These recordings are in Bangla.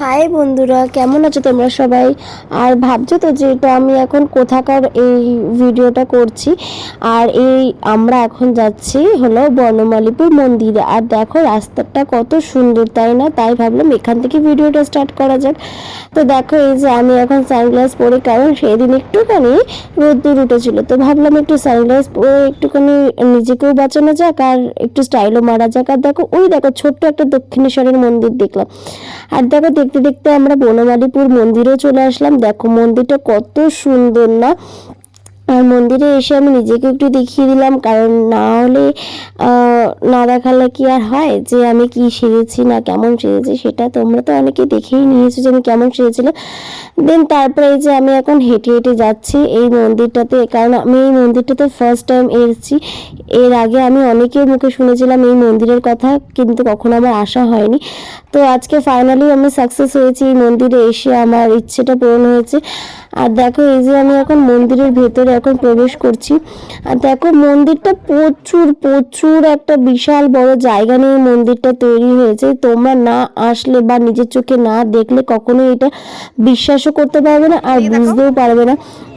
হাই বন্ধুরা, কেমন আছো তোমরা সবাই? আর ভাবছ তো যে এটা আমি এখন কোথাকার এই ভিডিওটা করছি, আর এই আমরা এখন যাচ্ছি হলো বনমালীপুর মন্দিরে। আর দেখো রাস্তাটা কত সুন্দর, তাই না? তাই ভাবলাম এখান থেকে ভিডিওটা স্টার্ট করা যাক। তো দেখো এই যে আমি এখন সানগ্লাস পরে, কারণ সেদিন একটুখানি রোদ্দুর উঠেছিল। তো ভাবলাম একটু সানগ্লাস পরে একটুখানি নিজেকেও বাঁচানো যাক, আর একটু স্টাইলও মারা যাক। আর দেখো, ওই দেখো ছোট্ট একটা দক্ষিণেশ্বরের মন্দির দেখলাম। আর দেখো দেখতে দেখতে আমরা বনমালীপুর মন্দিরেও চলে আসলাম। দেখো মন্দিরটা কত সুন্দর না? আর মন্দিরে এসে আমি নিজেকে একটু দেখিয়ে দিলাম, কারণ না হলে না দেখালে কি আর হয় যে আমি কি সেরেছি না কেমন সেরেছি সেটা তোমরা তো অনেকে দেখেই নিয়েছো যে আমি কেমন সেরেছিলাম দেন তারপরে এই যে আমি এখন হেঁটে হেঁটে যাচ্ছি এই মন্দিরটাতে, কারণ আমি এই মন্দিরটাতে ফার্স্ট টাইম এসেছি। এর আগে আমি অনেকের মুখে শুনেছিলাম এই মন্দিরের কথা, কিন্তু কখনো আমার আসা হয়নি। তো আজকে ফাইনালি আমি সাকসেস হয়েছি এই মন্দিরে এসে, আমার ইচ্ছেটা পূরণ হয়েছে। আর দেখো এই যে আমি এখন মন্দিরের ভেতরে এখন প্রবেশ করছি। আর দেখো মন্দিরটা প্রচুর প্রচুর একটা বিশাল বড় জায়গা নিয়ে মন্দিরটা তৈরি হয়েছে। তোমরা না আসলে বা নিজের চোখে না দেখলে কখনো এটা বিশ্বাসও করতে পারবে না আর বুঝতেও পারবে না।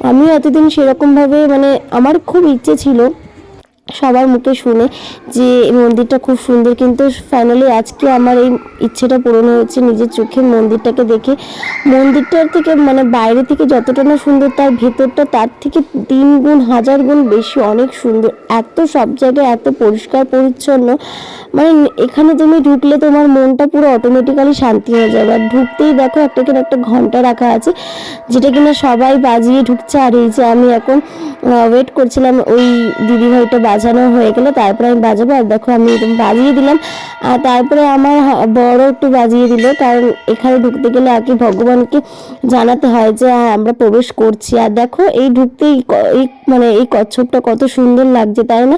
আমিও এতদিন সেরকমভাবে মানে আমার খুব ইচ্ছে ছিল সবার মুখে শুনে যে মন্দিরটা খুব সুন্দর। কিন্তু ফাইনালি আজকে আমার এই ইচ্ছেটা পূরণ হয়েছে নিজের চোখে মন্দিরটাকে দেখে। মন্দিরটার থেকে মানে বাইরে থেকে যতটা না সুন্দর, তার ভেতরটা তার থেকে তিন গুণ, হাজার গুণ বেশি অনেক সুন্দর। এত সব জায়গায় এত পরিষ্কার, পরিচ্ছন্ন। মানে এখানে তুমি ঢুকলে তোমার মনটা পুরো অটোমেটিক্যালি শান্তি হয়ে যাবে। আর ঢুকতেই দেখো একটা কিনা একটা ঘণ্টা রাখা আছে, যেটা কিনা সবাই বাজিয়ে ঢুকছে। আর এই যে আমি এখন ওয়েট করছিলাম ওই দিদিভাইটা বাজানো হয়ে গেলে তারপরে আমি বাজাবো। আর দেখো আমি একদম বাজিয়ে দিলাম। আর তারপরে আমার বড় একটু বাজিয়ে দিল কারণ এখানে ঢুকতে গেলে আর কি ভগবানকে জানাতে হয় যে হ্যাঁ, আমরা প্রবেশ করছি। আর দেখো এই ঢুকতেই ক- এই মানে এই কচ্ছপটা কত সুন্দর লাগছে তাই না?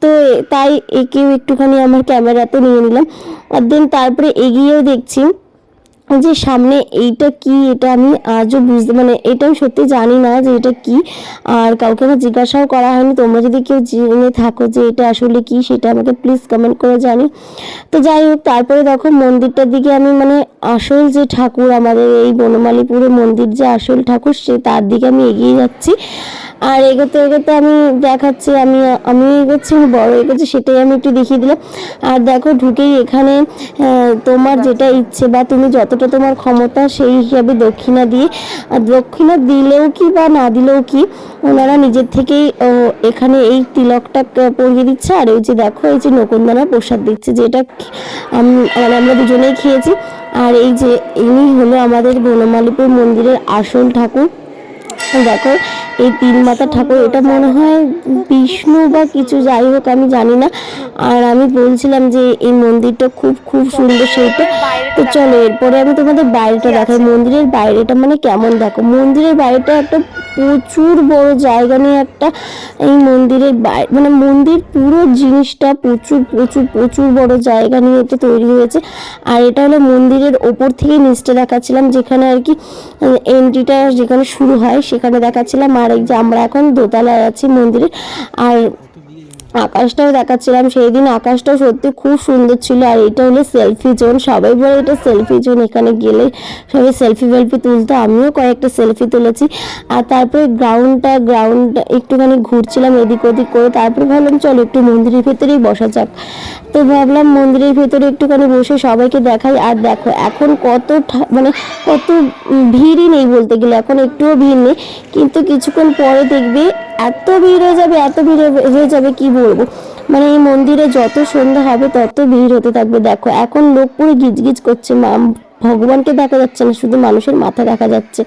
তো তাই একেও একটুখানি আমার ক্যামেরাতে নিয়ে নিলাম। আর দেন তারপরে এগিয়েও দেখছি। যে সামনে এইটা কি, এটা আমি আজও বুঝতে মানে এটা আমি সত্যি জানি না যে এটা কি। আর কাউকে আমার জিজ্ঞাসাও করা হয়নি। তোমরা যদি কেউ জেনে থাকো যে এটা আসলে কি, সেটা আমাকে প্লিজ কমেন্ট করে জানি। তো যাই হোক, তারপরে দেখো মন্দিরটার দিকে আমি মানে আসল যে ঠাকুর, আমাদের এই বনমালীপুরের মন্দির যে আসল ঠাকুর, সে তার দিকে আমি এগিয়ে যাচ্ছি। আর এগোতে এগোতে আমি দেখাচ্ছি, আমি আমি এগোচ্ছি বড় এগোচ্ছি, সেটাই আমি একটু দেখিয়ে দিলাম। আর দেখো, ঢুকেই এখানে তোমার যেটা ইচ্ছে বা তুমি যতটা তোমার ক্ষমতা সেই হিসাবে দক্ষিণা দিয়ে, আর দক্ষিণা দিলেও কি বা না দিলেও কি, ওনারা নিজের থেকেই এখানে এই তিলকটা পরিয়ে দিচ্ছে। আর ওই যে দেখো, এই যে নকুনদানা প্রসাদ দিচ্ছে, যেটা মানে আমরা দুজনেই খেয়েছি। আর এই যে ইনি হলো আমাদের বনমালীপুর মন্দিরের আসল ঠাকুর। দেখো, এই তিন মাথা ঠাকুর, এটা মনে হয় বিষ্ণু বা কিছু যাই হোক, আমি জানি না। আর আমি বলছিলাম যে এই মন্দিরটা খুব খুব সুন্দর সেইটা। তো চলো, এরপরে আমি তোমাদের বাইরেটা দেখাই। মন্দিরের বাইরেটা মানে কেমন দেখো? মন্দিরের বাইরেটা একটা প্রচুর বড় জায়গা নিয়ে একটা এই মন্দিরের বাইরে মানে মন্দির পুরো জিনিসটা প্রচুর প্রচুর প্রচুর বড় জায়গা নিয়ে এটা তৈরি হয়েছে। আর এটা হলো মন্দিরের ওপর থেকে নিচটা দেখাচ্ছিলাম, যেখানে আর কি, এন্ট্রিটা যেখানে শুরু হয়, সেখানে দেখাচ্ছিলাম। আর এই যে আমরা এখন দোতলায় আছি মন্দিরে আর আকাশটাও দেখাচ্ছিলাম সেই দিন আকাশটাও সত্যি খুব সুন্দর ছিল, আর এটা হলো সেলফি জোন সবাই বলে এটা সেলফি জোন এখানে গেলে সবাই সেলফি ভেলফি তুলতো, আমিও কয়েকটা সেলফি তুলেছি। আর তারপরে গ্রাউন্ডটা গ্রাউন্ড একটুখানি ঘুরছিলাম এদিক ওদিক করে, তারপরে ভাবলাম চলো একটু মন্দিরের ভেতরেই বসা যাক। তো ভাবলাম মন্দিরের ভেতরে একটুখানি বসে সবাইকে দেখাই, আর দেখো এখন কত মানে কত ভিড়ই নেই বলতে গেলে, এখন একটুও ভিড় নেই। কিন্তু কিছুক্ষণ পরে দেখবে এত ভিড় হয়ে যাবে, এত ভিড় হয়ে- যাবে, কি বলব মানে এই মন্দিরে যত সন্ধ্যা হবে, তত ভিড় হতে থাকবে। দেখো, এখন লোক পুরো গিজগিজ করছে। মা, ভগবানকে দেখা যাচ্ছে না, শুধু মানুষের মাথা দেখা যাচ্ছে।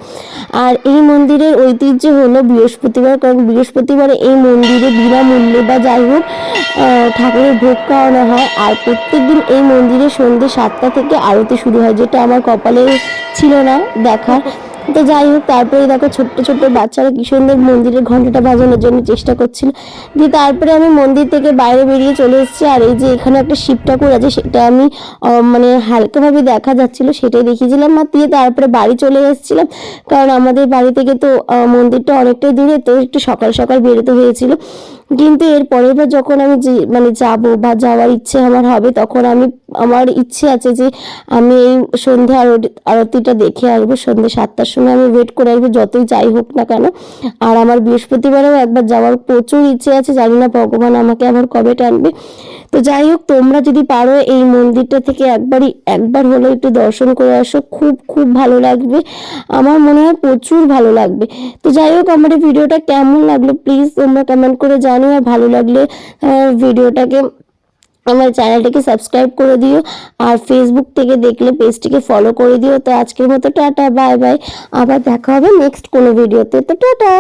আর এই মন্দিরের ঐতিহ্য হলো বৃহস্পতিবার, কারণ বৃহস্পতিবারে এই মন্দিরে বিনামূল্যে বা যাই হোক ঠাকুরের ভোগ খাওয়ানো হয়। আর প্রত্যেকদিন এই মন্দিরে সন্ধ্যে সাতটা থেকে আরতি শুরু হয়, যেটা আমার কপালে ছিল না দেখার। তো যাই হোক তারপরে দেখো ছোট্ট ছোট্ট বাচ্চারা কি সুন্দর মন্দিরের ঘন্টাটা বাজানোর জন্য চেষ্টা করছিল। দিয়ে তারপরে আমি মন্দির থেকে বাইরে বেরিয়ে চলে এসেছি, আর এই যে এখানে একটা শিব ঠাকুর আছে, সেটা আমি মানে হালকাভাবে দেখা যাচ্ছিল, সেটাই দেখিয়েছিলাম আর দিয়ে তারপরে বাড়ি চলে এসেছিলাম, কারণ আমাদের বাড়ি থেকে তো মন্দিরটা অনেকটাই দূরে, তো একটু সকাল সকাল বেরোতে হয়েছিল। কিন্তু এর পরের বার যখন আমি মানে যাব বা যাওয়ার ইচ্ছে আমার হবে, তখন আমি, আমার ইচ্ছে আছে যে আমি এই আরতি আরতিটা দেখে আসব। সন্ধ্যে সাতটার সময় আমি ওয়েট করে আসব, যতই যাই হোক না কেন। আর আমার বৃহস্পতিবারেও একবার যাওয়ার প্রচুর ইচ্ছে আছে। জানি না ভগবান আমাকে আবার কবে টানবে। তো যাই হোক, তোমরা যদি পারো এই মন্দিরটা থেকে একবারই, একবার হলেও একটু দর্শন করে আসো। খুব খুব ভালো লাগবে। আমার মনে হয় প্রচুর ভালো লাগবে। তো যাই হোক, আমার এই ভিডিওটা কেমন লাগল প্লিজ তোমরা কমেন্ট করে আর ভালো লাগলে ভিডিওটাকে আমার চ্যানেলটাকে সাবস্ক্রাইব করে দিও আর ফেসবুক থেকে দেখলে পেজটিকে ফলো করে দিও। তো আজকের মতো টাটা বাই বাই আবার দেখা হবে নেক্সট কোনো ভিডিওতে তো টাটা।